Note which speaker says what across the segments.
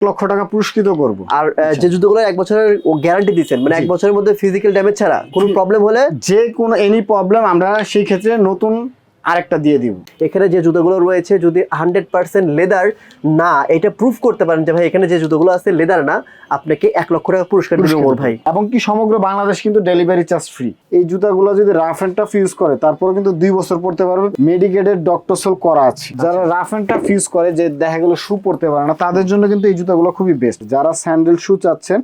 Speaker 1: লক্ষ টাকা পুরস্কৃত করব।
Speaker 2: আর আহ, যে জুতোগুলো এক বছরের গ্যারান্টি দিচ্ছেন মানে এক বছরের মধ্যে ফিজিক্যাল ড্যামেজ ছাড়া কোনো প্রবলেম হলে?
Speaker 1: যে কোনো এনি প্রবলেম আমরা সেই ক্ষেত্রে নতুন আরেকটা দিয়ে দিব।
Speaker 2: এখানে যে জুতোগুলো রয়েছে যদি হান্ড্রেড পার্সেন্ট লেদার না এটা প্রুফ করতে পারেন যে ভাই এখানে যে জুতোগুলো আছে লেদার না আপনাকে এক লক্ষ টাকা পুরস্কার দিবে ভাই।
Speaker 1: এবং কি সমগ্র বাংলাদেশ কিন্তু ডেলিভারি চার্জ ফ্রি এই জুতাগুলো যদি রাফ এন্ড টাফ ইউজ করে তারপরে কিন্তু দুই বছর পড়তে পারবে। মেডিকেটেড ডক্টর সোল করা আছে। যারা রাফ এন্ড টাফ ইউজ করে যে দেখা গেলো শু পড়তে পারে না তাদের জন্য কিন্তু এই জুতাগুলো খুবই বেস্ট যারা স্যান্ডেল শু চাচ্ছেন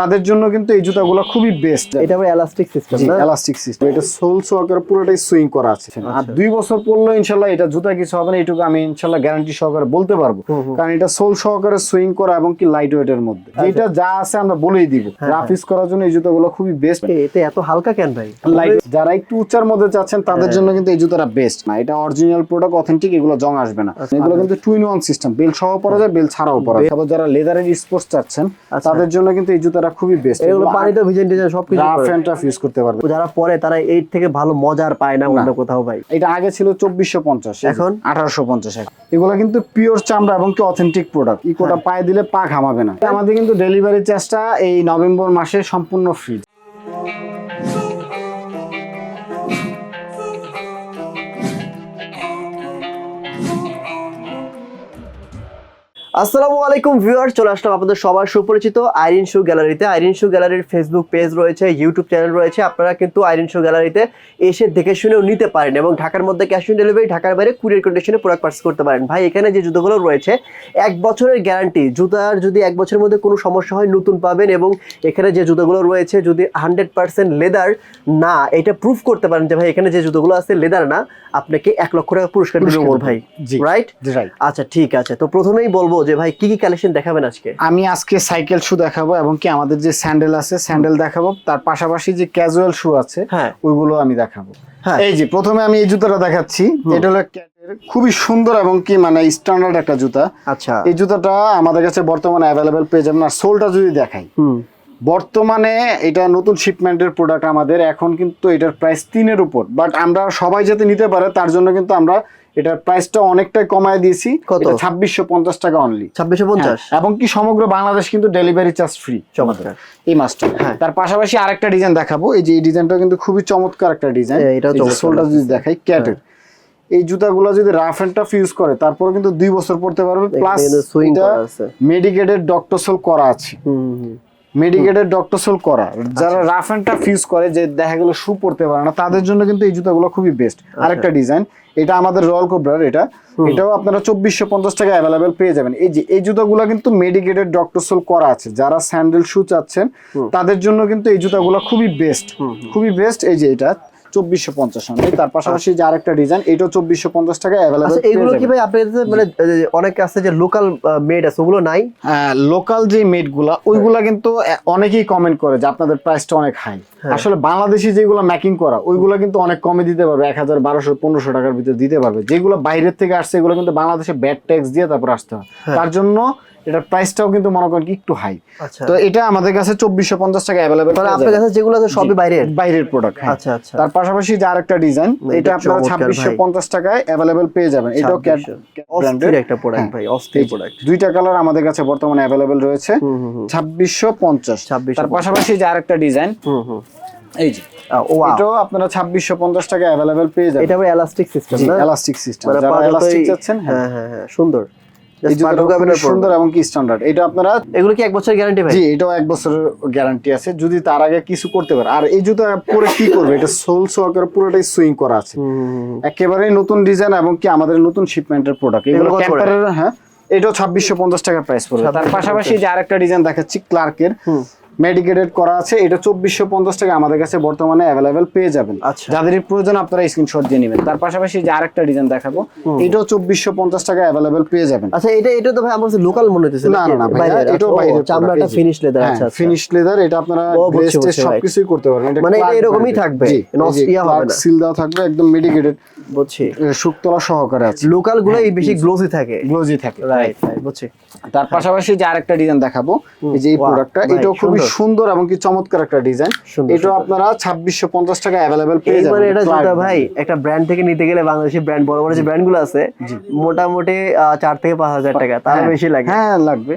Speaker 1: তাদের জন্য কিন্তু এই জুতাগুলো খুবই বেস্ট
Speaker 2: এটা আবার এলাস্টিক সিস্টেম
Speaker 1: এলাস্টিক সিস্টেম এটা সোল সোয়াকের পুরোটাই সুইং করা আছে। আর
Speaker 2: আচ্ছা।
Speaker 1: দুই বছর পড়ল ইনশাল্লাহ এটা জুতা কিছু হবে না এইটুকু আমি ইনশাল্লাহ গ্যারান্টি সহকারে বলতে পারব। কারণ এটা সোল সহকারে সুইং করা এবং কি লাইট ওয়েটের মধ্যে। এটা যা আছে আমরা বলেই দিব।
Speaker 2: হ্যাঁ,
Speaker 1: রাফ ইউজ করার জন্য এই জুতাগুলো খুবই বেস্ট
Speaker 2: এতে এত হালকা কেন ভাই?
Speaker 1: লাইট যারা একটু উচ্চার মধ্যে চাচ্ছেন তাদের
Speaker 2: হ্যাঁ।
Speaker 1: জন্য কিন্তু এই জুতাটা বেস্ট না। এটা অরিজিনাল প্রোডাক্ট অথেন্টিক এগুলো জং আসবে না।
Speaker 2: আচ্ছা।
Speaker 1: এগুলো কিন্তু two in one system bell সহ পরা যায় বেল ছাড়াও পরা যায়। তারপর যারা লেদারের স্পোর্টস চাচ্ছেন
Speaker 2: আচ্ছা।
Speaker 1: তাদের জন্য কিন্তু এই জুতাটা খুবই বেস্ট
Speaker 2: এগুলো পানিতে ভিজেন টিজেন সবকিছু
Speaker 1: রাফ এন্ড টাফ ইউজ করতে পারবে।
Speaker 2: যারা পরে তারা এই থেকে ভালো মজার পায় না অন্য কোথাও ভাই।
Speaker 1: এটা আগে ছিল চব্বিশশো পঞ্চাশ
Speaker 2: এখন?
Speaker 1: আঠারোশো পঞ্চাশ এগুলো কিন্তু পিওর চামড়া এবং কি অথেন্টিক প্রোডাক্ট ইকোটা
Speaker 2: হ্যাঁ।
Speaker 1: পায়ে দিলে পা ঘামাবে না আমাদের কিন্তু ডেলিভারি চার্জটা এই নভেম্বর মাসে সম্পূর্ণ ফ্রি
Speaker 2: আসসালামু আলাইকুম ভিউয়ার চলে আসলাম আপনাদের সবার সুপরিচিত আইরিন শু গ্যালারিতে। আইরিন শু গ্যালারির ফেসবুক পেজ রয়েছে ইউটিউব চ্যানেল রয়েছে। আপনারা কিন্তু আইরিন শু গ্যালারিতে এসে দেখে শুনেও নিতে পারেন এবং ঢাকার মধ্যে ক্যাশ অন ডেলিভারি ঢাকার বাইরে কুরিয়ার কন্ডিশনে প্রোডাক্ট পার্স করতে পারেন। ভাই এখানে যে জুতোগুলো রয়েছে এক বছরের গ্যারান্টি জুতার যদি এক বছরের মধ্যে কোনো সমস্যা হয় নতুন পাবেন এবং এখানে যে জুতোগুলো রয়েছে যদি হান্ড্রেড পার্সেন্ট লেদার না এটা প্রুফ করতে পারেন যে ভাই এখানে যে জুতোগুলো আছে লেদার না আপনাকে এক লক্ষ টাকা পুরস্কার দিবে ভাই। রাইট
Speaker 1: রাইট
Speaker 2: আচ্ছা ঠিক আছে। তো প্রথমেই বলব যে ভাই কি কি কালেকশন দেখাবেন আজকে?
Speaker 1: আমি আজকে সাইকেল শু দেখাবো এবং কি আমাদের যে স্যান্ডেল আছে স্যান্ডেল দেখাবো। তার পাশাপাশি যে ক্যাজুয়াল শু আছে
Speaker 2: হ্যাঁ।
Speaker 1: ওইগুলো আমি দেখাবো।
Speaker 2: হ্যাঁ।
Speaker 1: এই যে প্রথমে আমি এই জুতাটা দেখাচ্ছি। এটা হলো খুবই সুন্দর এবং কি মানে স্ট্যান্ডার্ড একটা জুতা।
Speaker 2: আচ্ছা।
Speaker 1: এই জুতাটা আমাদের কাছে বর্তমানে অ্যাভেলেবেল পেয়ে যাবেন। আর সোলটা যদি দেখাই।
Speaker 2: হুম।
Speaker 1: বর্তমানে এটা নতুন শিপমেন্টের প্রোডাক্ট আমাদের। এখন কিন্তু এটার প্রাইস তিনের উপর। বাট আমরা সবাই যাতে নিতে পারে তার জন্য কিন্তু আমরা এটার প্রাইসটা অনেকটাই কমায় দিয়েছি।
Speaker 2: কত?
Speaker 1: ছাব্বিশশো পঞ্চাশ টাকা অনলি
Speaker 2: ছাব্বিশশো পঞ্চাশ?
Speaker 1: এবং কি সমগ্র বাংলাদেশ কিন্তু ডেলিভারি চার্জ ফ্রি
Speaker 2: চমৎকার।
Speaker 1: এই মাসটা
Speaker 2: হ্যাঁ।
Speaker 1: তার পাশাপাশি আরেকটা ডিজাইন দেখাবো। এই যে এই ডিজাইনটা কিন্তু খুবই চমৎকার একটা ডিজাইন
Speaker 2: হ্যাঁ, চমৎকার।
Speaker 1: সোলটা যদি দেখাই ক্যাটের এই জুতাগুলো যদি রাফ এন্ড টাফ ইউজ করে তারপরে কিন্তু দুই বছর পড়তে পারবে প্লাস
Speaker 2: সুইং করা আছে।
Speaker 1: মেডিকেটেড ডক্টর সোল করা আছে। মেডিকেটেড ডক্টর সোল করা। যারা
Speaker 2: আচ্ছা।
Speaker 1: রাফ এন্ড টাফ ইউজ করে যে দেখা গেল শু পড়তে পারে না তাদের জন্য কিন্তু এই জুতাগুলো খুবই বেস্ট আরেকটা ডিজাইন এটা আমাদের রয়্যাল কোবরার এটা। এটাও আপনারা চব্বিশশো পঞ্চাশ টাকা অ্যাভেলেবেল পেয়ে যাবেন। এই যে এই জুতাগুলো কিন্তু মেডিকেটেড ডক্টর সোল করা আছে। যারা স্যান্ডেল শু চাচ্ছেন তাদের জন্য কিন্তু এই জুতাগুলো খুবই বেস্ট। খুবই বেস্ট এই যে এটা। চব্বিশশো পঞ্চাশ তার পাশাপাশি যে আরেকটা ডিজাইন চব্বিশশো পঞ্চাশ টাকা অ্যাভেলেবেল
Speaker 2: আচ্ছা এগুলো কি ভাই মানে অনেক আছে যে লোকাল মেড আছে ওগুলো নাই?
Speaker 1: লোকাল যে মেডগুলা ওইগুলা কিন্তু অনেকেই কমেন্ট করে যে আপনাদের প্রাইসটা অনেক হাই
Speaker 2: হ্যাঁ।
Speaker 1: আসলে বাংলাদেশি যেগুলো ম্যাকিং করা ওইগুলা কিন্তু অনেক কমে দিতে পারবে এক হাজার বারোশো পনেরোশো টাকার ভিতরে দিতে পারবে। যেগুলো বাইরের থেকে আসছে এগুলো কিন্তু বাংলাদেশে ব্যাড ট্যাক্স দিয়ে তারপর আসতে হয়।
Speaker 2: হ্যাঁ।
Speaker 1: তার জন্য এটার প্রাইসটাও কিন্তু মনে করেন কি একটু হাই
Speaker 2: আচ্ছা।
Speaker 1: তো এটা আমাদের কাছে চব্বিশশো পঞ্চাশ টাকা অ্যাভেলেবেল
Speaker 2: মানে আপনার কাছে যেগুলো আছে সবই বাইরের?
Speaker 1: বাইরের প্রোডাক্ট
Speaker 2: আচ্ছা আচ্ছা।
Speaker 1: তার পাশাপাশি যে আরেকটা ডিজাইন এটা আপনারা ছাব্বিশশো পঞ্চাশ টাকায় অ্যাভেলেবেল পেয়ে যাবেন। এটাও ক্যাট
Speaker 2: 2600 অস্থির একটা প্রোডাক্ট
Speaker 1: হ্যাঁ।
Speaker 2: ভাই অস্থির প্রোডাক্ট
Speaker 1: দুইটা কালার আমাদের কাছে বর্তমানে অ্যাভেলেবেল রয়েছে। ছাব্বিশশো পঞ্চাশ।
Speaker 2: 2650
Speaker 1: তার পাশাপাশি যে আরেকটা ডিজাইন এই যে এটাও আপনারা ছাব্বিশশো পঞ্চাশ টাকা অ্যাভেলেবেল পেয়ে যাবেন।
Speaker 2: এটা এলাস্টিক সিস্টেম
Speaker 1: এলাস্টিক সিস্টেম যারা এলাস্টিক চাচ্ছেন হ্যাঁ।
Speaker 2: হ্যাঁ হ্যাঁ হ্যাঁ সুন্দর।
Speaker 1: সুন্দর এবং কি স্ট্যান্ডার্ড এটা আপনারা
Speaker 2: এগুলো কি এক গ্যারান্টি ভাই?
Speaker 1: জি এটাও এক বছরের গ্যারান্টি আছে। যদি তার আগে কিছু করতে পারে। আর এই জুতো পরে কি করবে? এটা সোল পুরোটাই সুইং করা আছে। একেবারেই নতুন ডিজাইন এবং কি আমাদের নতুন শিপমেন্টের প্রোডাক্ট
Speaker 2: এগুলো
Speaker 1: হ্যাঁ। এটাও ছাব্বিশশো পঞ্চাশ টাকা প্রাইস পড়বে। তার পাশাপাশি যে আরেকটা ডিজাইন দেখাচ্ছি ক্লার্কের। মেডিকেটেড করা আছে। এটা চব্বিশশো পঞ্চাশ টাকা আমাদের কাছে বর্তমানে অ্যাভেলেবেল পেয়ে যাবেন।
Speaker 2: আচ্ছা।
Speaker 1: যাদের প্রয়োজন আপনারা স্ক্রিনশট দিয়ে নেবেন। তার পাশাপাশি যে আরেকটা ডিজাইন দেখাবো এটাও চব্বিশশো পঞ্চাশ টাকা অ্যাভেলেবেল পেয়ে যাবেন।
Speaker 2: আচ্ছা এটা এটা তো ভাই আমার লোকাল মনে হচ্ছে
Speaker 1: না না ভাইয়া এটাও বাইরের
Speaker 2: চামড়াটা ফিনিশ লেদার আচ্ছা আচ্ছা।
Speaker 1: ফিনিশ লেদার এটা আপনারা গ্লেজ
Speaker 2: বুঝছি
Speaker 1: সবকিছুই করতে পারবেন।
Speaker 2: মানে এটা এরকমই থাকবে, নষ্ট ইয়া হবে না।
Speaker 1: সিল দেওয়া থাকবে একদম মেডিকেটেড
Speaker 2: বুঝছি।
Speaker 1: শুকতলা সহকারে আছে।
Speaker 2: লোকাল গুলাই বেশি গ্লোসি থাকে।
Speaker 1: গ্লোজি থাকে
Speaker 2: রাইট রাইট বুঝছি।
Speaker 1: তার পাশাপাশি যে আরেকটা ডিজাইন দেখাবো এই যে এই প্রোডাক্টটা এটাও খুবই
Speaker 2: সুন্দর।
Speaker 1: এবং কি চমৎকার একটা ডিজাইন।
Speaker 2: এটা
Speaker 1: আপনারা ছাব্বিশশো পঞ্চাশ টাকা অ্যাভেলেবেল পেয়ে যাবেন
Speaker 2: এটা যেটা ভাই একটা ব্র্যান্ড থেকে নিতে গেলে বাংলাদেশি ব্র্যান্ড বড় বড় যে ব্র্যান্ডগুলো আছে মোটামুটি চার থেকে পাঁচ হাজার টাকা তার
Speaker 1: হ্যাঁ,
Speaker 2: বেশি লাগে।
Speaker 1: হ্যাঁ লাগবে।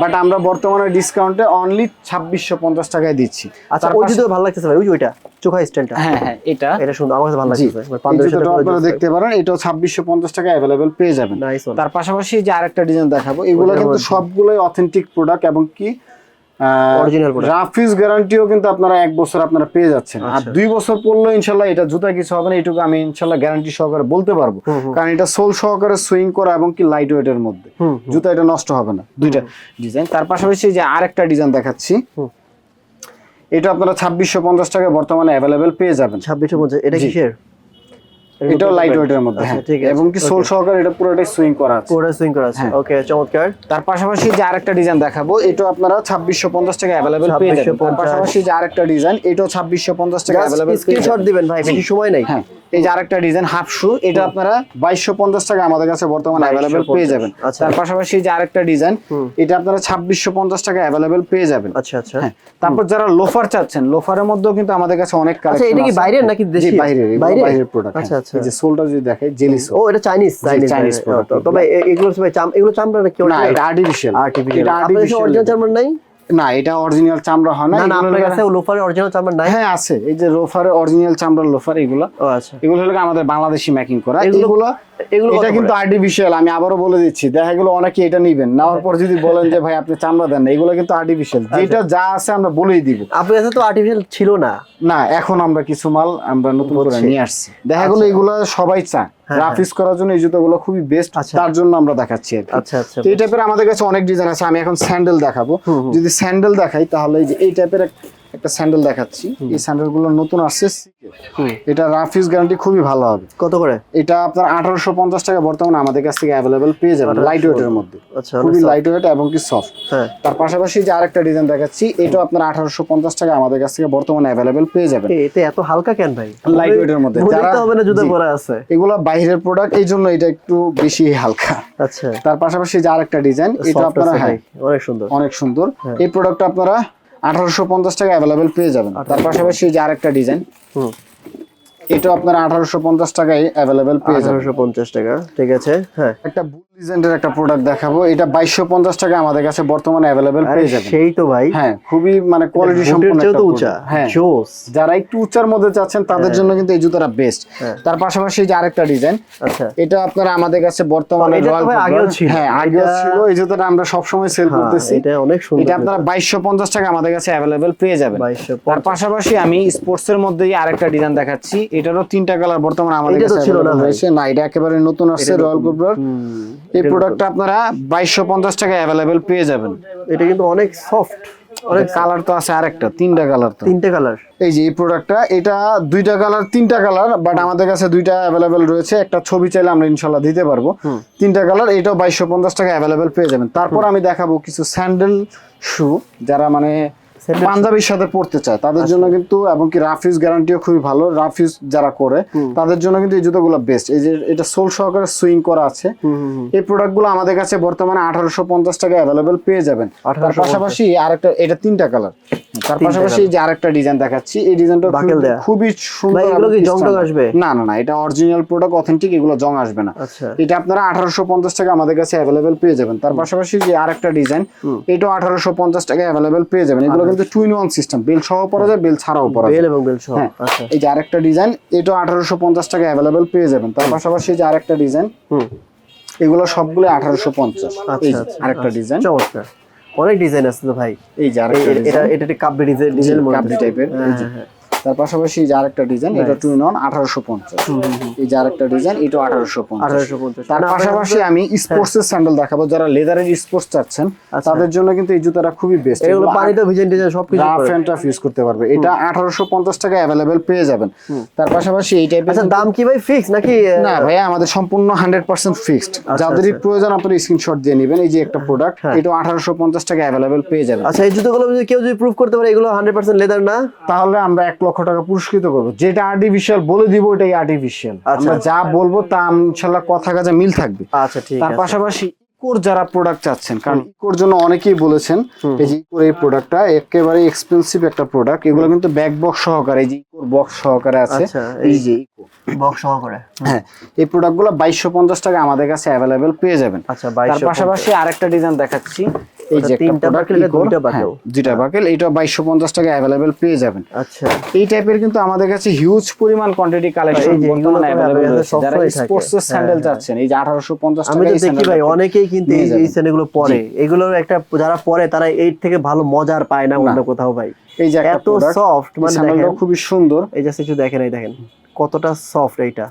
Speaker 1: বাট আমরা বর্তমানে ডিসকাউন্টে অনলি ছাব্বিশশো পঞ্চাশ টাকায় দিচ্ছি।
Speaker 2: আচ্ছা ওই জুতো ভালো লাগতেছে ভাই ওই ওইটা চোখা স্টাইলটা
Speaker 1: হ্যাঁ হ্যাঁ এটা।
Speaker 2: এটা সুন্দর আমার কাছে ভালো লাগতেছে
Speaker 1: জুতোটা আপনারা দেখতে পারেন এটাও ছাব্বিশশো পঞ্চাশ টাকা অ্যাভেলেবেল পেয়ে যাবেন। তার পাশাপাশি যে আরেকটা ডিজাইন দেখাবো এগুলো কিন্তু সবগুলোই অথেন্টিক প্রোডাক্ট এবং কি
Speaker 2: Product।
Speaker 1: গ্যারান্টিও কিন্তু আপনারা এক বছর আপনারা পেয়ে যাচ্ছেন। আর
Speaker 2: আচ্ছা।
Speaker 1: দুই বছর পড়ল ইনশাল্লাহ এটা জুতা কিছু হবে না এটুকু আমি ইনশাল্লাহ গ্যারান্টি সহকারে বলতে পারব। কারণ এটা সোল সহকারে সুইং করা এবং কি লাইট ওয়েটের মধ্যে। জুতা এটা নষ্ট হবে না দুইটা ডিজাইন তার পাশাপাশি যে আরেকটা ডিজাইন দেখাচ্ছি এটা আপনারা ছাব্বিশশো পঞ্চাশ টাকায় বর্তমানে অ্যাভেলেবেল পেয়ে যাবেন।
Speaker 2: ছাব্বিশশো পঞ্চাশ এটা কিসের
Speaker 1: এটাও লাইট ওয়েটের মধ্যে
Speaker 2: আচ্ছা,
Speaker 1: হ্যাঁ।
Speaker 2: ঠিক আছে,
Speaker 1: এবং কি সোল। সহকারে এটা পুরোটাই সুইং করা আছে।
Speaker 2: পুরোটা সুইং করা আছে।
Speaker 1: হ্যাঁ।
Speaker 2: ওকে চমৎকার।
Speaker 1: তার পাশাপাশি যে আরেকটা ডিজাইন দেখাবো এটা আপনারা ছাব্বিশশো পঞ্চাশ টাকা অ্যাভেলেবেল পেয়ে যাবেন। তার পাশাপাশি যে আরেকটা ডিজাইন এটাও ছাব্বিশশো পঞ্চাশ টাকা অ্যাভেলেবেল
Speaker 2: স্ক্রিনশট দিবেন ভাই বেশি সময় নাই।
Speaker 1: হ্যাঁ। এই যে আরেকটা ডিজাইন হাফ শু এটা আপনারা বাইশশো পঞ্চাশ টাকা আমাদের কাছে বর্তমানে অ্যাভেলেবেল পেয়ে যাবেন।
Speaker 2: আচ্ছা।
Speaker 1: তার পাশাপাশি যে আরেকটা ডিজাইন এটা আপনারা ছাব্বিশশো পঞ্চাশ টাকা অ্যাভেলেবেল পেয়ে যাবেন।
Speaker 2: আচ্ছা আচ্ছা।
Speaker 1: হ্যাঁ তারপর যারা লোফার চাচ্ছেন লোফারের মধ্যেও কিন্তু আমাদের কাছে অনেক
Speaker 2: আচ্ছা
Speaker 1: কালেকশন
Speaker 2: এটা কি বাইরের নাকি দেশি
Speaker 1: বাইরের
Speaker 2: বাইরের?
Speaker 1: প্রোডাক্ট
Speaker 2: আচ্ছা আচ্ছা।
Speaker 1: এই যে সোলটা যদি দেখে জেলি সোল
Speaker 2: ও এটা চাইনিজ চাইনিজ
Speaker 1: product
Speaker 2: তবে এগুলো ভাই চাম- এগুলো চামড়া নাকি
Speaker 1: না এটা আর্টিফিশিয়াল
Speaker 2: আর্টিফিশিয়াল আপনাদের
Speaker 1: আর্টিফিশিয়াল
Speaker 2: অরিজিনাল চামড়া নাই?
Speaker 1: না এটা অরিজিনাল চামড়া হয় না
Speaker 2: আপনার কাছে লোফারের অরিজিনাল চামড়া নাই?
Speaker 1: হ্যাঁ আছে। এই যে লোফারের অরিজিনাল চামড়ার লোফার এগুলো।
Speaker 2: ও আচ্ছা।
Speaker 1: এগুলো হলো আমাদের বাংলাদেশি মেকিং করা।
Speaker 2: এগুলো-
Speaker 1: এগুলো এটা কিন্তু আর্টিফিশিয়াল আমি আবারও বলে দিচ্ছি। দেখা গেলো অনেকে এটা নিবেন। নেওয়ার পর যদি বলেন যে ভাই আপনি চামড়া দেন না এগুলো কিন্তু আর্টিফিশিয়াল
Speaker 2: আচ্ছা।
Speaker 1: যেটা যা আছে আমরা বলেই দিব।
Speaker 2: আপনার কাছে তো আর্টিফিশিয়াল ছিল না।
Speaker 1: না এখন আমরা কিছু মাল আমরা নতুন করে নিয়ে আসছি। দেখা গেলো এগুলো সবাই চায়।
Speaker 2: হ্যাঁ,
Speaker 1: গ্রাফিক্স করার জন্য এই জুতোগুলো খুবই বেস্ট
Speaker 2: আচ্ছা।
Speaker 1: তার জন্য আমরা দেখাচ্ছি।
Speaker 2: আচ্ছা আচ্ছা
Speaker 1: এই টাইপের আমাদের কাছে অনেক ডিজাইন আছে আমি এখন স্যান্ডেল দেখাবো। যদি স্যান্ডেল দেখাই তাহলে এই যে এই টাইপের একটা স্যান্ডেল দেখাচ্ছি। এই স্যান্ডেলগুলো নতুন আসছে। এটা রাফিস গ্যারান্টি খুবই ভালো হবে।
Speaker 2: কত করে?
Speaker 1: এটা আপনার আঠারোশো পঞ্চাশ টাকা বর্তমানে আমাদের কাছ থেকে অ্যাভেলেবেল পেয়ে যাবেন
Speaker 2: 1800
Speaker 1: লাইট ওয়েটের মধ্যে।
Speaker 2: আচ্ছা
Speaker 1: খুবই লাইট ওয়েট এবং কি সফট
Speaker 2: হ্যাঁ।
Speaker 1: তার পাশাপাশি যে আরেকটা ডিজাইন দেখাচ্ছি এটাও আপনার আঠারোশো পঞ্চাশ টাকা আমাদের কাছ থেকে বর্তমানে অ্যাভেলেবেল পেয়ে যাবেন।
Speaker 2: এ, এতে হালকা কেন ভাই?
Speaker 1: weight এর মধ্যে। যারা-
Speaker 2: হবে না জুতো। পরা আছে।
Speaker 1: এগুলো বাইরের প্রোডাক্ট এই জন্য এটা একটু বেশি হালকা।
Speaker 2: আচ্ছা।
Speaker 1: তার পাশাপাশি যে আরেকটা ডিজাইন এটা আপনারা হ্যাঁ
Speaker 2: অনেক সুন্দর।
Speaker 1: অনেক সুন্দর।
Speaker 2: হ্যাঁ।
Speaker 1: এই প্রোডাক্টটা আপনারা আঠারোশো পঞ্চাশ টাকা অ্যাভেলেবেল পেয়ে যাবেন। তার পাশাপাশি যে আরেকটা ডিজাইন এটা আপনারা আঠারোশো পঞ্চাশ টাকায় অ্যাভেলেবেল পেয়ে যাবেন।
Speaker 2: আঠারোশো পঞ্চাশ টাকা ঠিক আছে? হ্যাঁ।
Speaker 1: একটা বুল ডিজাইনের একটা প্রোডাক্ট দেখাবো। এটা বাইশশো পঞ্চাশ টাকা আমাদের কাছে বর্তমানে অ্যাভেলেবেল পেয়ে যাবেন।
Speaker 2: সেই তো ভাই।
Speaker 1: হ্যাঁ খুবই মানে কোয়ালিটি সম্পন্ন একটা।
Speaker 2: উঁচা।
Speaker 1: হ্যাঁ।
Speaker 2: জোস।
Speaker 1: যারা একটু উচ্চার মধ্যে চাচ্ছেন তাদের জন্য কিন্তু এই জুতাটা বেস্ট
Speaker 2: হ্যাঁ।
Speaker 1: তার পাশাপাশি যে আরেকটা ডিজাইন
Speaker 2: আচ্ছা।
Speaker 1: এটা আপনারা আমাদের কাছে বর্তমানে রয়্যাল
Speaker 2: আগেও ছিল।
Speaker 1: হ্যাঁ আগেও ছিল। এই জুতাটা আমরা সবসময় সেল
Speaker 2: হ্যাঁ,
Speaker 1: করতেছি।
Speaker 2: এটা অনেক সুন্দর
Speaker 1: এটা আপনারা বাইশশো পঞ্চাশ টাকা আমাদের কাছে অ্যাভেলেবেল পেয়ে যাবেন।
Speaker 2: 2250
Speaker 1: তার পাশাপাশি আমি স্পোর্টস এর মধ্যেই আরেকটা ডিজাইন দেখাচ্ছি। এটারও তিনটা কালার বর্তমানে আমাদের কাছে
Speaker 2: ছিল না।
Speaker 1: রয়েছে। না এটা একেবারে নতুন আসছে রয়্যাল কোবরার এই প্রোডাক্টটা আপনারা বাইশশো পঞ্চাশ টাকা অ্যাভেলেবেল পেয়ে যাবেন।
Speaker 2: এটা কিন্তু অনেক সফট অনেক
Speaker 1: কালার তো আছে আরেকটা তিনটা কালার তো।
Speaker 2: তিনটে কালার
Speaker 1: এই যে এই প্রোডাক্টটা এটা দুইটা কালার তিনটা কালার বাট আমাদের কাছে দুইটা অ্যাভেলেবেল রয়েছে। একটা ছবি চাইলে আমরা ইনশাল্লাহ দিতে পারব। তিনটা কালার এটাও বাইশশো পঞ্চাশ টাকা অ্যাভেলেবেল পেয়ে যাবেন। তারপর আমি দেখাবো কিছু স্যান্ডেল শু যারা মানে? পাঞ্জাবির সাথে পড়তে চায় তাদের জন্য কিন্তু এবং কি রাফিউজ গ্যারান্টিও খুবই ভালো। রাফিউজ যারা করে তাদের জন্য কিন্তু এই জুতোগুলো বেস্ট এই যে এটা সোল সহকারে সুইং করা আছে।
Speaker 2: এই প্রোডাক্টগুলো
Speaker 1: এই প্রোডাক্টগুলো আমাদের কাছে বর্তমানে আঠারোশো পঞ্চাশ টাকা অ্যাভেলেবেল পেয়ে যাবেন। তার
Speaker 2: 1850
Speaker 1: পাশাপাশি আরেকটা এটা তিনটা কালার তার পাশাপাশি যে আরেকটা ডিজাইন দেখাচ্ছি এই ডিজাইনটা খুবই সুন্দর
Speaker 2: এগুলো কি জং আসবে?
Speaker 1: না না না এটা অরিজিনাল প্রোডাক্ট অথেন্টিক এগুলো জং আসবে না।
Speaker 2: আচ্ছা।
Speaker 1: এটা আপনারা আঠারোশো পঞ্চাশ টাকা আমাদের কাছে অ্যাভেলেবেল পেয়ে যাবেন। তার পাশাপাশি যে আরেকটা ডিজাইন আঠারোশো পঞ্চাশ টাকা অ্যাভেলেবেল পেয়ে যাবেন। এগুলো কিন্তু টুইন ওয়ান সিস্টেম বেল সহ পরা যায় বেল ছাড়াও পরা যায়।
Speaker 2: বেল এবং বেল সহ
Speaker 1: হ্যাঁ
Speaker 2: আচ্ছা।
Speaker 1: এই যে আরেকটা ডিজাইন এটাও আঠারোশো পঞ্চাশ টাকা অ্যাভেলেবেল পেয়ে যাবেন। তার পাশাপাশি যে আরেকটা ডিজাইন এগুলো সবগুলো আঠারোশো পঞ্চাশ।
Speaker 2: আচ্ছা আচ্ছা।
Speaker 1: আরেকটা ডিজাইন
Speaker 2: চমৎকার। অনেক ডিজাইন আছে তো ভাই।
Speaker 1: এই যে
Speaker 2: এটা এটা কাবলি ডিজাইন ডিজাইন
Speaker 1: মডেল টাইপের। তার পাশাপাশি এই যে আরেকটা ডিজাইন এটা টু ইন আঠারোশো পঞ্চাশ। এই যে আরেকটা ডিজাইন এটা আঠারোশো পঞ্চাশ। তার পাশাপাশি আমি স্পোর্টস এর স্যান্ডেল দেখাবো যারা লেদারের স্পোর্টস চাচ্ছেন
Speaker 2: আচ্ছা।
Speaker 1: তাদের জন্য কিন্তু এই জুতাটা খুবই বেস্ট
Speaker 2: এগুলো পানিতে ভিজেন ডিজাইন সবকিছু
Speaker 1: রাফ এন্ড টাফ ইউজ করতে পারবে। এটা আঠারোশো পঞ্চাশ টাকা অ্যাভেলেবেল পেয়ে যাবেন। তার পাশাপাশি এই টাইপের
Speaker 2: আচ্ছা দাম কি ভাই ফিক্স নাকি
Speaker 1: না ভাইয়া আমাদের সম্পূর্ণ হান্ড্রেড পার্সেন্ট ফিক্সড যাদেরই
Speaker 2: আচ্ছা।
Speaker 1: প্রয়োজন আপনি স্ক্রিনশট দিয়ে নেবেন। এই যে একটা প্রোডাক্ট
Speaker 2: হ্যাঁ।
Speaker 1: এটা আঠারোশো পঞ্চাশ টাকা অ্যাভেলেবেল পেয়ে যাবেন।
Speaker 2: আচ্ছা এই জুতোগুলো যদি কেউ যদি প্রুফ করতে পারে এগুলো হান্ড্রেড পার্সেন্ট লেদার না?
Speaker 1: তাহলে আমরা এক লক্ষ টাকা পুরস্কৃত করব। যেটা আর্টিফিশিয়াল বলে দিব ওটাই আর্টিফিশিয়াল
Speaker 2: আচ্ছা,
Speaker 1: আমরা যা বলব তা ইনশাল্লাহ কথা কাজে মিল থাকবে।
Speaker 2: আচ্ছা ঠিক
Speaker 1: তার পাশাপাশি ইকোর যারা প্রোডাক্ট চাচ্ছেন কারণ ইকোর জন্য অনেকেই বলেছেন এই যে ইকোর এই প্রোডাক্টটা একেবারে এক্সপেন্সিভ একটা প্রোডাক্ট এগুলো কিন্তু ব্যাক বক্স সহকারে এই যে ইকোর বক্স সহকারে আছে।
Speaker 2: আচ্ছা,
Speaker 1: এই যে ইকো।
Speaker 2: বক্স সহ
Speaker 1: হ্যাঁ এই প্রোডাক্টগুলো টাকা আমাদের কাছে অ্যাভেলেবেল পেয়ে যাবেন।
Speaker 2: আচ্ছা
Speaker 1: তার পাশাপাশি আরেকটা ডিজাইন দেখাচ্ছি। এই যে
Speaker 2: তিনটা বাকেল, দুইটা
Speaker 1: হ্যাঁ,
Speaker 2: বাকেল।
Speaker 1: দুইটা বাকেল এটা বাইশশো পঞ্চাশ টাকা অ্যাভেলেবেল পেয়ে যাবেন।
Speaker 2: আচ্ছা।
Speaker 1: এই টাইপের কিন্তু আমাদের কাছে হিউজ পরিমাণ কোয়ান্টিটি কালেকশন
Speaker 2: এই যে
Speaker 1: বর্তমানে যারা স্পোর্টস স্যান্ডেল
Speaker 2: হ্যাঁ,
Speaker 1: চাচ্ছেন এই যে আঠারোশো পঞ্চাশ
Speaker 2: আমি তো দেখি ভাই অনেকেই কিন্তু এই যে এই
Speaker 1: যাবেন।
Speaker 2: স্যান্ডেলগুলো পরে। এগুলোর একটা যারা পরে তারা এই থেকে ভালো মজার পায় না অন্য কোথাও ভাই।
Speaker 1: এই যে
Speaker 2: এত সফট মানে দেখেন।
Speaker 1: খুবই সুন্দর।
Speaker 2: এই জাস্ট একটু দেখেন এই দেখেন। কতটা সফট এইটা।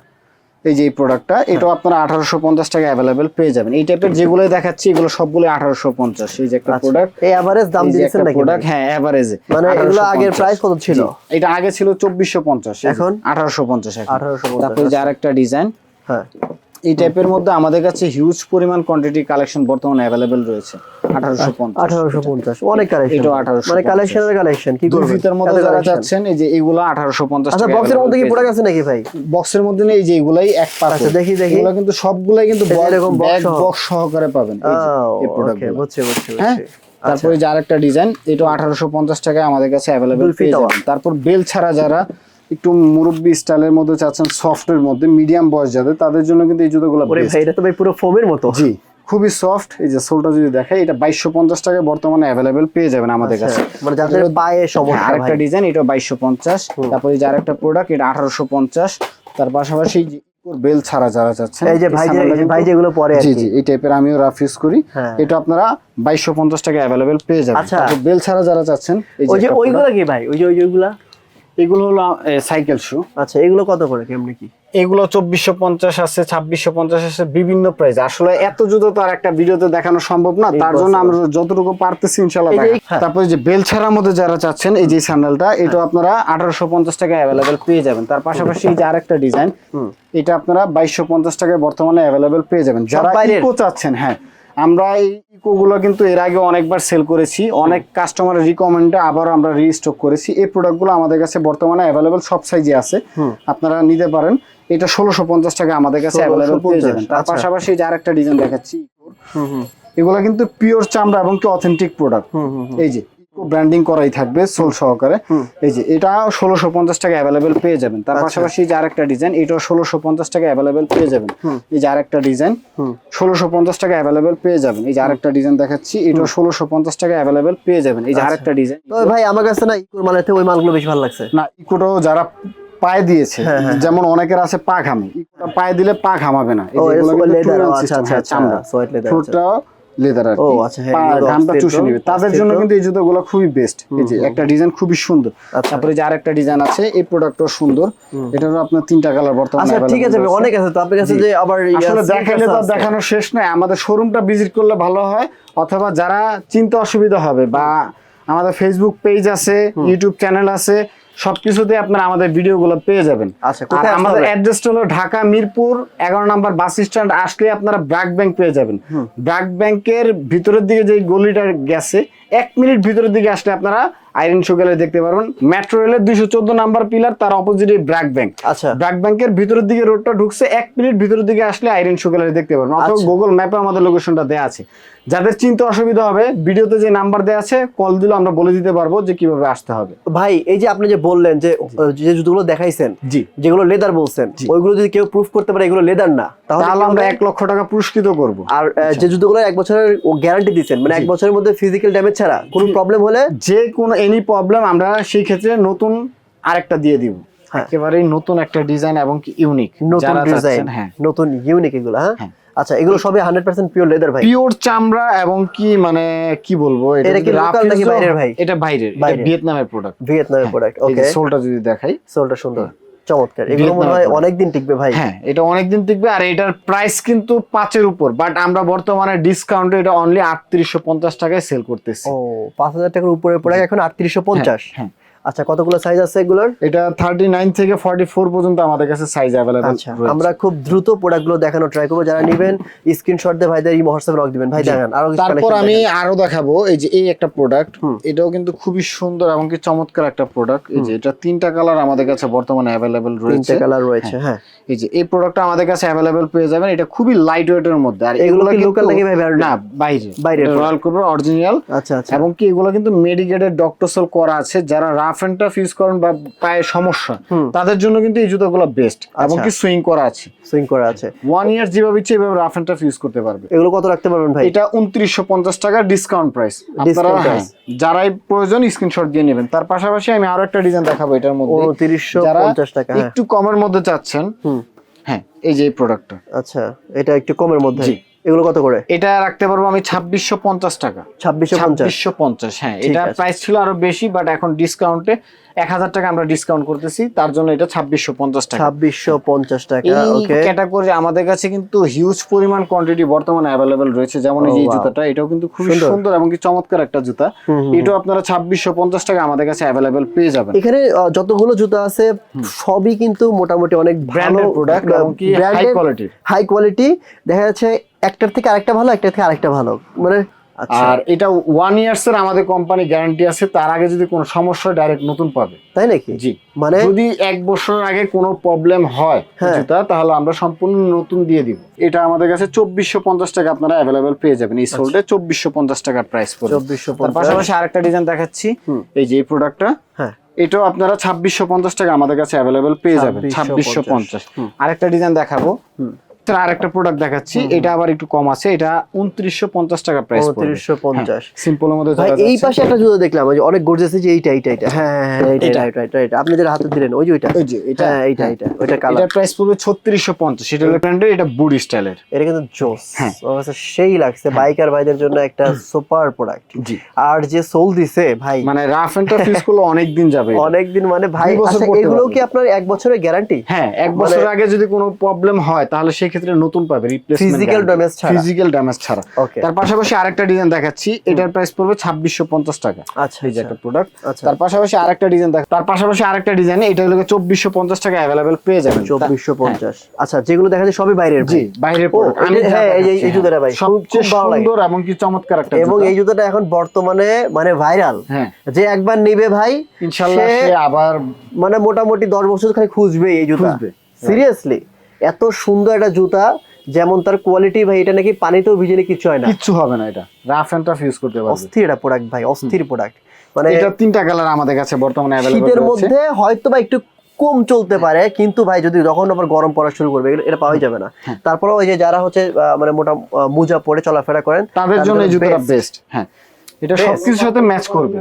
Speaker 1: এই যে এই প্রোডাক্টটা এটা আপনারা আঠারোশো পঞ্চাশ টাকা অ্যাভেলেবেল পেয়ে যাবেন। এই টাইপের যেগুলো দেখাচ্ছি এগুলো সবগুলো আঠারোশো পঞ্চাশ। এই যে একটা
Speaker 2: আচ্ছা।
Speaker 1: প্রোডাক্ট
Speaker 2: এই এভারেজ দাম দিয়েছেন নাকি
Speaker 1: প্রোডাক্ট হ্যাঁ এভারেজ
Speaker 2: মানে এগুলো আগের প্রাইস কত ছিল?
Speaker 1: এটা আগে ছিল চব্বিশশো পঞ্চাশ
Speaker 2: এখন?
Speaker 1: আঠারোশো পঞ্চাশ
Speaker 2: আঠারোশো
Speaker 1: তারপরে যে আরেকটা ডিজাইন
Speaker 2: হ্যাঁ।
Speaker 1: এই টাইপের মধ্যে আমাদের কাছে হিউজ পরিমাণ কোয়ান্টিটি কালেকশন বর্তমানে অ্যাভেলেবেল রয়েছে। আঠারোশো পঞ্চাশ।
Speaker 2: আঠারোশো পঞ্চাশ। অনেক কালেকশন
Speaker 1: 1850
Speaker 2: মানে কালেকশনের কালেকশন কি করবেন?
Speaker 1: ফিতের মধ্যে যারা চাচ্ছেন এই যে এগুলো আঠারোশো পঞ্চাশ
Speaker 2: আচ্ছা বক্সের মধ্যে কি প্রোডাক্ট আছে নাকি ভাই?
Speaker 1: বক্সের মধ্যে নেই এই যে এগুলাই এক
Speaker 2: আচ্ছা, দেখি, দেখি।
Speaker 1: এগুলো কিন্তু সবগুলাই কিন্তু
Speaker 2: এরকম।
Speaker 1: বক্স সহকারে পাবেন এই এই প্রোডাক্ট
Speaker 2: বুঝছি বুঝছি
Speaker 1: হ্যাঁ? তারপরে যে আরেকটা ডিজাইন এটা আঠারোশো পঞ্চাশ টাকায় আমাদের কাছে
Speaker 2: feet
Speaker 1: পেয়ে যাবেন। তারপর বেল ছাড়া যারা একটু মুরব্বি স্টাইলের মধ্যে চাচ্ছেন সফটের মধ্যে মিডিয়াম বয়স যাদের তাদের জন্য কিন্তু এই জুতোগুলো
Speaker 2: এটা তো ভাই পুরো ফোমের মতো।
Speaker 1: জি খুবই সফট এই যে সোলটা যদি দেখাই এটা বাইশশো পঞ্চাশ টাকায় বর্তমানে অ্যাভেলেবেল পেয়ে যাবেন আমাদের কাছে।
Speaker 2: মানে যাদের পায়ে সমস্যা
Speaker 1: আরেকটা ডিজাইন এটা বাইশশো পঞ্চাশ। তারপরে যে আরেকটা প্রোডাক্ট এটা আঠারোশো পঞ্চাশ। তার পাশাপাশি বেল ছাড়া যারা চাচ্ছেন
Speaker 2: এই যে ভাই ভাই যেগুলো পরে
Speaker 1: জি জি এই টাইপের আমিও রাফ ইউজ করি।
Speaker 2: হ্যাঁ।
Speaker 1: এটা আপনারা বাইশশো পঞ্চাশ টাকা অ্যাভেলেবেল পেয়ে যাবেন।
Speaker 2: আচ্ছা।
Speaker 1: বেল ছাড়া যারা চাচ্ছেন এই যে
Speaker 2: ওই যে ওইগুলো কি ভাই? ওই যে ওইগুলা?
Speaker 1: এগুলো হলো সাইকেল শু
Speaker 2: আচ্ছা এগুলো কত করে কেমনি কি?
Speaker 1: এগুলো চব্বিশশো পঞ্চাশ আছে ছাব্বিশশো পঞ্চাশ আছে বিভিন্ন প্রাইস আসলে এত জুতো তো আর একটা ভিডিওতে দেখানো সম্ভব না তার জন্য আমরা যতটুকু পারতেছি ইনশাল্লাহ
Speaker 2: হ্যাঁ।
Speaker 1: তারপরে যে বেল ছাড়ার মধ্যে যারা চাচ্ছেন এই যে স্যান্ডেলটা এটা আপনারা আঠারোশো পঞ্চাশ টাকা অ্যাভেলেবেল পেয়ে যাবেন। তার পাশাপাশি এই যে আরেকটা ডিজাইন এটা আপনারা বাইশশো পঞ্চাশ টাকায় বর্তমানে অ্যাভেলেবেল পেয়ে যাবেন। যারা ইকো চাচ্ছেন হ্যাঁ আমরা এই ইকো গুলো কিন্তু এর আগে অনেকবার সেল করেছি। অনেক কাস্টমারের রিকমেন্ডে আবার আমরা রিস্টক করেছি। এই প্রোডাক্টগুলো আমাদের কাছে বর্তমানে অ্যাভেলেবেল সব সাইজে আছে। আপনারা নিতে পারেন। এটা ষোলোশো পঞ্চাশ টাকা আমাদের কাছে অ্যাভেলেবেল পেয়ে যাবেন। তার
Speaker 2: আচ্ছা।
Speaker 1: পাশাপাশি যে আরেকটা ডিজাইন দেখাচ্ছি। এগুলো কিন্তু পিওর চামড়া এবং কি অথেন্টিক প্রোডাক্ট এই যে ব্র্যান্ডিং করাই থাকবে সোল সহকারে। এই যে এটা ষোলোশো পঞ্চাশ টাকা অ্যাভেলেবেল পেয়ে যাবেন। তার পাশাপাশি যে আরেকটা ডিজাইন এটাও ষোলোশো পঞ্চাশ টাকা অ্যাভেলেবেল পেয়ে যাবেন। এই যে আরেকটা ডিজাইন ষোলোশো পঞ্চাশ টাকা অ্যাভেলেবেল পেয়ে যাবেন। এই যে আরেকটা ডিজাইন দেখাচ্ছি এটাও ষোলোশো পঞ্চাশ টাকা অ্যাভেলেবেল পেয়ে যাবেন। এই যে আরেকটা ডিজাইন
Speaker 2: তো ভাই আমার কাছে না ইকুর থেকে ওই মালগুলো বেশি ভালো লাগছে।
Speaker 1: না ইকোটাও যারা পায়ে দিয়েছে
Speaker 2: হ্যাঁ,
Speaker 1: যেমন অনেকের আছে পা ঘামে পায়ে দিলে পা ঘামাবে না। এগুলো
Speaker 2: আচ্ছা, আচ্ছা,
Speaker 1: হ্যাঁ,
Speaker 2: আচ্ছা,
Speaker 1: চামড়া লেদার আর
Speaker 2: ও, আচ্ছা, হ্যাঁ,
Speaker 1: ঘামটা চুষে নিবে। তাদের জন্য কিন্তু এই জুতোগুলো খুবই বেস্ট এই যে একটা ডিজাইন খুবই সুন্দর।
Speaker 2: আচ্ছা।
Speaker 1: তারপরে যে আরেকটা ডিজাইন আছে এই প্রোডাক্টও সুন্দর। এটারও আপনার তিনটা কালার বর্তমানে
Speaker 2: আচ্ছা ঠিক আছে অনেক আছে তো আপনার কাছে যে আবার
Speaker 1: আসলে দেখাইলে তো দেখানো শেষ নাই। আমাদের শোরুমটা ভিজিট করলে ভালো হয় অথবা যারা চিন্তা অসুবিধা হবে বা আমাদের ফেসবুক পেজ আছে ইউটিউব চ্যানেল আছে সবকিছুতে আপনারা আমাদের ভিডিওগুলো পেয়ে যাবেন।
Speaker 2: আচ্ছা, কোথায়
Speaker 1: আমাদের? অ্যাড্রেসটা হলো ঢাকা মিরপুর এগারো নাম্বার বাস স্ট্যান্ড। আসলে আপনারা ব্র্যাক ব্যাংক পেয়ে যাবেন। ব্র্যাক ব্যাংকের ভিতরের দিকে যে গলিটা গেছে এক মিনিট ভিতরের দিকে আসলে আপনারা আইরন শো গেলে দেখতে পারবেন। মেট্রো রেলের দুইশো চোদ্দ নাম্বার পিলার তার অপোজিটে ব্র্যাক ব্যাংক
Speaker 2: আচ্ছা।
Speaker 1: ব্র্যাক ব্যাংকের ভিতরের দিকে রোডটা ঢুকছে এক মিনিট ভিতরের দিকে আসলে আইরন গ্যালারি দেখতে পারবেন। অথবা
Speaker 2: আচ্ছা।
Speaker 1: গুগল ম্যাপে আমাদের লোকেশনটা দেওয়া আছে। যাদের চিন্তা অসুবিধা হবে ভিডিওতে যে নাম্বার দেওয়া আছে কল দিলে আমরা বলে দিতে পারব যে কীভাবে আসতে হবে।
Speaker 2: ভাই এই যে আপনি যে বললেন যে যে জুতোগুলো দেখাইছেন
Speaker 1: জি।
Speaker 2: যেগুলো লেদার বলছেন ওইগুলো যদি কেউ প্রুফ করতে পারে এগুলো লেদার না? তাহলে
Speaker 1: আমরা এক লক্ষ টাকা পুরস্কৃত করব।
Speaker 2: আর আহ, যে জুতোগুলো এক বছরের গ্যারান্টি দিচ্ছেন মানে এক বছরের মধ্যে ফিজিক্যাল ড্যামেজ ছাড়া কোনো প্রবলেম হলে?
Speaker 1: যে কোনো এনি প্রবলেম আমরা সেই ক্ষেত্রে নতুন আরেকটা দিয়ে দিব।
Speaker 2: হ্যাঁ।
Speaker 1: একেবারেই নতুন একটা ডিজাইন এবং কি ইউনিক
Speaker 2: নতুন ডিজাইন
Speaker 1: হ্যাঁ।
Speaker 2: নতুন ইউনিক এগুলো হ্যাঁ?
Speaker 1: হ্যাঁ।
Speaker 2: আচ্ছা এগুলো সবই হান্ড্রেড পার্সেন্ট পিওর লেদার ভাই।
Speaker 1: পিওর চামড়া এবং কি মানে কি বলব
Speaker 2: এটা কি
Speaker 1: রাফ
Speaker 2: নাকি বাইরের ভাই?
Speaker 1: এটা বাইরের এটা ভিয়েতনামের প্রোডাক্ট
Speaker 2: ভিয়েতনামের প্রোডাক্ট ওকে
Speaker 1: সোলটা যদি দেখাই।
Speaker 2: সোলটা সুন্দর। চমৎকার। এগুলো মনে হয় অনেকদিন টিকবে ভাই।
Speaker 1: হ্যাঁ এটা অনেকদিন টিকবে আর এটার প্রাইস কিন্তু পাঁচের উপর বাট আমরা বর্তমানে ডিসকাউন্টে এটা অনলি আটত্রিশশো পঞ্চাশ টাকায় সেল করতেছি।
Speaker 2: ও পাঁচ হাজার টাকার উপরে পড়ে এখন আটত্রিশশো পঞ্চাশ।
Speaker 1: হ্যাঁ।
Speaker 2: আচ্ছা কতগুলো সাইজ আছে এগুলোর?
Speaker 1: এটা থার্টি নাইন থেকে ফর্টি ফোর পর্যন্ত আমাদের কাছে সাইজ অ্যাভেলেবেল
Speaker 2: আচ্ছা আমরা খুব দ্রুত প্রোডাক্টগুলো দেখানো ট্রাই করব। যারা নেবেন স্ক্রিনশট দিয়ে ভাইদের এই হোয়াটসঅ্যাপ রক দিবেন। ভাই দেখান আরও
Speaker 1: তারপর আমি আরও দেখাবো এই যে এই একটা প্রোডাক্ট এটাও কিন্তু খুবই সুন্দর এবং কি চমৎকার একটা প্রোডাক্ট এই যে এটা তিনটা কালার আমাদের কাছে বর্তমানে অ্যাভেলেবেল রয়েছে।
Speaker 2: তিনটে কালার রয়েছে হ্যাঁ।
Speaker 1: এই যে এই প্রোডাক্টটা আমাদের কাছে অ্যাভেলেবেল পেয়ে যাবেন। এটা খুবই লাইট ওয়েটের মধ্যে। আর
Speaker 2: এগুলো কি লোকাল নাকি ভাই?
Speaker 1: না বাইরে।
Speaker 2: বাইরে
Speaker 1: রয়্যাল কোবরা অরিজিনাল
Speaker 2: আচ্ছা আচ্ছা।
Speaker 1: এবং কি এগুলো কিন্তু মেডিকেটেড ডক্টরসল করা আছে। যারা rough rough and tough use করেন বা পায়ে সমস্যা। তাদের জন্য কিন্তু এই জুতাগুলো বেস্ট এবং
Speaker 2: আচ্ছা।
Speaker 1: কি সুইং করা আছে।
Speaker 2: সুইং করা আছে।
Speaker 1: ওয়ান ইয়ার যেভাবে ইচ্ছে এভাবে রাফ অ্যান্ড টাফ ইউজ করতে পারবে।
Speaker 2: এগুলো কত রাখতে পারবেন ভাই?
Speaker 1: এটা উনত্রিশশো পঞ্চাশ টাকা ডিসকাউন্ট প্রাইস আপনারা যারাই প্রয়োজন স্ক্রিনশট দিয়ে নেবেন। তার পাশাপাশি আমি আরও একটা ডিজাইন দেখাবো এটার মধ্যে।
Speaker 2: উনত্রিশশো পঞ্চাশ টাকা হ্যাঁ।
Speaker 1: একটু কমের মধ্যে চাচ্ছেন হ্যাঁ এই যে এই প্রোডাক্টটা
Speaker 2: আচ্ছা এটা একটু কমের মধ্যে। এগুলো কত করে?
Speaker 1: এটা রাখতে পারব আমি ছাব্বিশশো পঞ্চাশ টাকা।
Speaker 2: ছাব্বিশশো পঞ্চাশ।
Speaker 1: হ্যাঁ এটা। প্রাইস ছিল আরও বেশি বাট এখন ডিসকাউন্টে এক হাজার টাকা আমরা ডিসকাউন্ট করতেছি তার জন্য এটা ছাব্বিশশো পঞ্চাশ টাকা।
Speaker 2: ছাব্বিশশো পঞ্চাশ টাকা
Speaker 1: ক্যাটাগরি আমাদের কাছে কিন্তু হিউজ পরিমাণ কোয়ান্টিটি বর্তমানে অ্যাভেলেবেল রয়েছে যেমন এই. জুতাটা এটাও কিন্তু খুবই
Speaker 2: সুন্দর।
Speaker 1: এবং কি চমৎকার একটা জুতা। এটাও আপনারা ছাব্বিশশো পঞ্চাশ টাকা আমাদের কাছে অ্যাভেলেবেল পেয়ে যাবেন।
Speaker 2: এখানে যতগুলো জুতা আছে সবই কিন্তু মোটামুটি অনেক ভালো
Speaker 1: প্রোডাক্ট এবং কি হাই কোয়ালিটির
Speaker 2: হাই কোয়ালিটি দেখা যাচ্ছে একটার থেকে আরেকটা ভালো একটার থেকে আরেকটা ভালো। মানে আচ্ছা।
Speaker 1: আর এটা ওয়ান ইয়ার্স এর আমাদের কোম্পানি গ্যারান্টি আছে তার আগে যদি কোনো সমস্যা ডাইরেক্ট নতুন পাবে।
Speaker 2: তাই নাকি?
Speaker 1: জি।
Speaker 2: মানে
Speaker 1: যদি এক বছর আগে কোনো প্রবলেম হয়
Speaker 2: হ্যাঁ।
Speaker 1: জুতা তাহলে আমরা সম্পূর্ণ নতুন দিয়ে দিব। এটা আমাদের কাছে চব্বিশশো পঞ্চাশ টাকা আপনারা অ্যাভেলেবেল পেয়ে যাবেন এই সোল্ডে চব্বিশশো পঞ্চাশ টাকার প্রাইস পড়বে।
Speaker 2: চব্বিশশো
Speaker 1: পাশাপাশি আরেকটা ডিজাইন দেখাচ্ছি এই যে এই প্রোডাক্টটা
Speaker 2: হ্যাঁ।
Speaker 1: এটাও আপনারা ছাব্বিশশো পঞ্চাশ টাকা আমাদের কাছে অ্যাভেলেবেল পেয়ে যাবেন
Speaker 2: 2650
Speaker 1: ছাব্বিশশো পঞ্চাশ। আরেকটা ডিজাইন দেখাবো।
Speaker 2: হুম।
Speaker 1: তার আরেকটা প্রোডাক্ট দেখাচ্ছি। এটা আবার একটু কম আছে। এটা উনত্রিশশো পঞ্চাশ টাকা প্রাইস সিম্পলের মধ্যে
Speaker 2: এই পাশে একটা জুতো দেখলাম যে অনেক গর্জেস যে এইটা এইটা এইটা। হ্যাঁ হ্যাঁ হ্যাঁ
Speaker 1: এটা।
Speaker 2: আপনি যেটা হাতে দিলেন ওই যে ওইটা।
Speaker 1: ওই যে এটা
Speaker 2: হ্যাঁ এইটা এইটা ওইটা কালার
Speaker 1: এটা প্রাইস পড়বে ছত্রিশশো পঞ্চাশ। এটা হলো ব্র্যান্ডের এটা বুড়ি স্টাইলের
Speaker 2: এটা কিন্তু জোস।
Speaker 1: হ্যাঁ।
Speaker 2: সেই লাগছে। বাইকার ভাইদের জন্য একটা সুপার প্রোডাক্ট
Speaker 1: জি।
Speaker 2: আর যে সোল দিছে ভাই।
Speaker 1: মানে রাফ এন্ড টাফ ইউজ করলে অনেক দিন যাবে এটা।
Speaker 2: অনেকদিন মানে ভাই আচ্ছা এগুলো কি আপনার এক বছরের গ্যারান্টি
Speaker 1: হ্যাঁ এক
Speaker 2: মানে-
Speaker 1: বছর আগে যদি কোনো প্রবলেম হয় তাহলে সেই ক্ষেত্রে নতুন পাবে রিপ্লেসমেন্ট
Speaker 2: Physical damage ছাড়া।
Speaker 1: ফিজিক্যাল ড্যামেজ ছাড়া। তার পাশাপাশি আরেকটা ডিজাইন দেখাচ্ছি এটার প্রাইস পড়বে ছাব্বিশশো পঞ্চাশ টাকা।
Speaker 2: আচ্ছা
Speaker 1: এই যে
Speaker 2: আচ্ছা।
Speaker 1: একটা প্রোডাক্ট
Speaker 2: আচ্ছা।
Speaker 1: তার পাশাপাশি আরেকটা ডিজাইন দেখ তার পাশাপাশি আরেকটা ডিজাইন এটা হলো চব্বিশশো পঞ্চাশ টাকা অ্যাভেলেবেল পেয়ে যাবেন।
Speaker 2: চব্বিশশো পঞ্চাশ। আচ্ছা যেগুলো দেখা যায় সবই বাইরের
Speaker 1: জি বাইরের
Speaker 2: যে-
Speaker 1: যা
Speaker 2: হ্যাঁ, এই এই জুতোটা ভাই,
Speaker 1: সবচেয়ে। সুন্দর এবং কি চমৎকার একটা
Speaker 2: এবং এই জুতোটা এখন বর্তমানে মানে ভাইরাল
Speaker 1: হ্যাঁ।
Speaker 2: যে একবার নিবে ভাই
Speaker 1: ইনশাল্লাহ
Speaker 2: সে
Speaker 1: আবার
Speaker 2: মানে মোটামুটি দশ বছর খালি খুঁজবে এই জুতা। সিরিয়াসলি এত সুন্দর একটা জুতা যেমন তার কোয়ালিটি ভাই এটা নাকি পানিতেও ভিজেলে কিছু হয় না।
Speaker 1: কিচ্ছু হবে না এটা। রাফ এন্ড টাফ ইউজ করতে পারবে।
Speaker 2: অস্থির এটা প্রোডাক্ট ভাই অস্থির প্রোডাক্ট মানে
Speaker 1: এটা তিনটা কালার আমাদের কাছে বর্তমানে অ্যাভেলেবল
Speaker 2: শীতের মধ্যে হয়তো বা একটু কম চলতে পারে কিন্তু ভাই যদি যখন আবার গরম পড়া শুরু করবে এটা পাওয়াই যাবে না।
Speaker 1: হ্যাঁ।
Speaker 2: তারপরে ওই যে যারা হচ্ছে মানে মোটা মোজা পরে চলাফেরা করেন
Speaker 1: তাদের জন্য এই জুতাটা বেস্ট হ্যাঁ। এটা। সবকিছুর সাথে ম্যাচ করবে।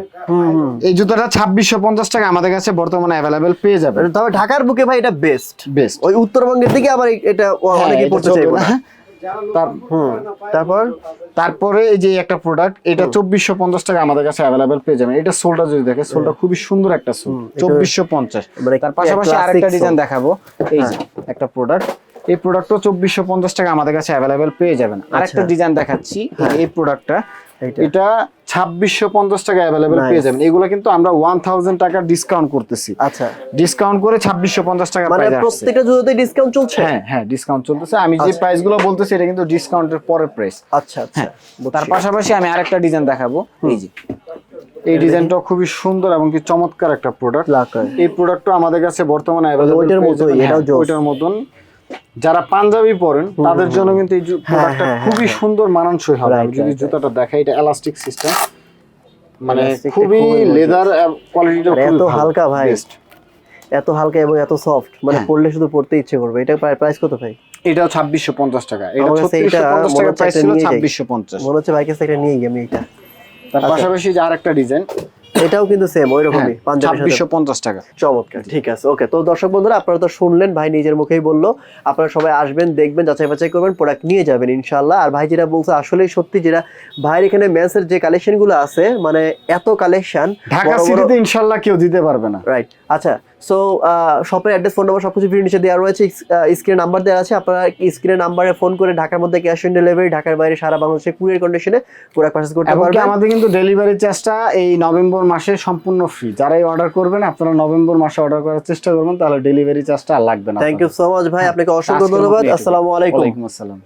Speaker 1: এই জুতাটা ছাব্বিশশো পঞ্চাশ টাকা আমাদের কাছে বর্তমানে অ্যাভেলেবেল পেয়ে যাবে
Speaker 2: তবে ঢাকার বুকে ভাই এটা বেস্ট
Speaker 1: বেস্ট
Speaker 2: ওই উত্তরবঙ্গের দিকে আবার এটা অনেকে পড়তে চাইবে না। তারপর?
Speaker 1: তারপরে এই যে একটা প্রোডাক্ট এটা চব্বিশশো পঞ্চাশ টাকা আমাদের কাছে অ্যাভেলেবেল পেয়ে যাবেন। এটা সোলটা যদি দেখে সোলটা খুবই সুন্দর একটা সোল। চব্বিশশো পঞ্চাশ।
Speaker 2: মানে
Speaker 1: তার পাশাপাশি আরেকটা ডিজাইন দেখাবো। এই যে একটা প্রোডাক্ট এই প্রোডাক্টও চব্বিশশো পঞ্চাশ টাকা আমাদের কাছে অ্যাভেলেবেল পেয়ে যাবেন। আরেকটা ডিজাইন দেখাচ্ছি এই- এই প্রোডাক্টটা। এটা ছাব্বিশশো পঞ্চাশ টাকা অ্যাভেলেবেল পেয়ে যাবেন। এগুলো কিন্তু আমরা ওয়ান থাউজেন্ড টাকা ডিসকাউন্ট করতেছি।
Speaker 2: আচ্ছা।
Speaker 1: ডিসকাউন্ট করে ছাব্বিশশো পঞ্চাশ টাকা
Speaker 2: মানে প্রত্যেকটা জুতোতে ডিসকাউন্ট চলছে?
Speaker 1: হ্যাঁ হ্যাঁ ডিসকাউন্ট চলতেছে। আমি যে প্রাইসগুলো বলতেছি এটা কিন্তু ডিসকাউন্টের পরের প্রাইস
Speaker 2: আচ্ছা আচ্ছা।
Speaker 1: তার পাশাপাশি আমি আরেকটা ডিজাইন দেখাবো। এই যে। এই ডিজাইনটা খুবই সুন্দর এবং কি চমৎকার একটা প্রোডাক্ট এই প্রোডাক্টটা আমাদের কাছে বর্তমানে অ্যাভেলেবল
Speaker 2: ওইটার মতোই, এটাও
Speaker 1: ওইটার মতন। যারা পাঞ্জাবি পরেন তাদের জন্য কিন্তু এই প্রোডাক্টটা
Speaker 2: হ্যাঁ,
Speaker 1: খুবই সুন্দর মানানসই হবে। আমি যদি জুতাটা দেখাই এটা এলাস্টিক সিস্টেম মানে খুবই লেদার কোয়ালিটিটা
Speaker 2: আর এত হালকা ভাই। এত হালকা এবং এত সফট মানে
Speaker 1: হ্যাঁ।
Speaker 2: পড়লে শুধু পড়তে ইচ্ছে করবে। এটা প্রাইস কত ভাই?
Speaker 1: ছাব্বিশশো পঞ্চাশ টাকা। এটা
Speaker 2: আমার কাছে
Speaker 1: ছত্রিশশো
Speaker 2: এটা
Speaker 1: পঞ্চাশ
Speaker 2: মনে
Speaker 1: টাকা
Speaker 2: হচ্ছে
Speaker 1: প্রাইস ছিল
Speaker 2: নিয়ে যাই।
Speaker 1: ছাব্বিশশো পঞ্চাশ।
Speaker 2: মনে হচ্ছে বাইকের থেকে নিয়ে গিয়ে আমি এটা
Speaker 1: তার পাশাপাশি যে আরেকটা ডিজাইন
Speaker 2: এটাও কিন্তু সেম ওই রকমই
Speaker 1: ছাব্বিশশো পঞ্চাশ টাকা।
Speaker 2: চমৎকার ঠিক আছে ওকে তো দর্শক বন্ধুরা আপনারা তো শুনলেন ভাই নিজের মুখেই বলল আপনারা সবাই আসবেন দেখবেন যাচাই বাছাই করবেন প্রোডাক্ট নিয়ে যাবেন ইনশাল্লাহ আর ভাই যেটা বলছে আসলে সত্যি যেটা ভাইয়ের এখানে মেন্সের যে কালেকশনগুলো আছে মানে এত কালেকশন
Speaker 1: ঢাকা সিটিতে ইনশাল্লাহ কেউ দিতে পারবে না।
Speaker 2: রাইট আচ্ছা সো শপের অ্যাড্রেস ফোন নাম্বার সবকিছু ভিডিও নিচে দেওয়া রয়েছে। স্ক্রিনে নাম্বার দেওয়া আছে। আপনারা স্ক্রিনে নাম্বারে ফোন করে ঢাকার মধ্যে ক্যাশ অন ডেলিভারি ঢাকার বাইরে সারা বাংলাদেশে কুরিয়ার কন্ডিশনে পুরো পারচেজ করতে পারবেন।
Speaker 1: আমাদের কিন্তু ডেলিভারি চার্জটা এই নভেম্বর মাসে সম্পূর্ণ ফ্রি যারাই অর্ডার করবেন আপনারা নভেম্বর মাসে অর্ডার করার চেষ্টা করবেন তাহলে ডেলিভারি চার্জটা লাগবে না
Speaker 2: থ্যাংক ইউ সো মাচ ভাই। আপনাকে অসংখ্য ধন্যবাদ। আসসালামু আলাইকুম।
Speaker 1: ওয়ালাইকুম আসসালাম।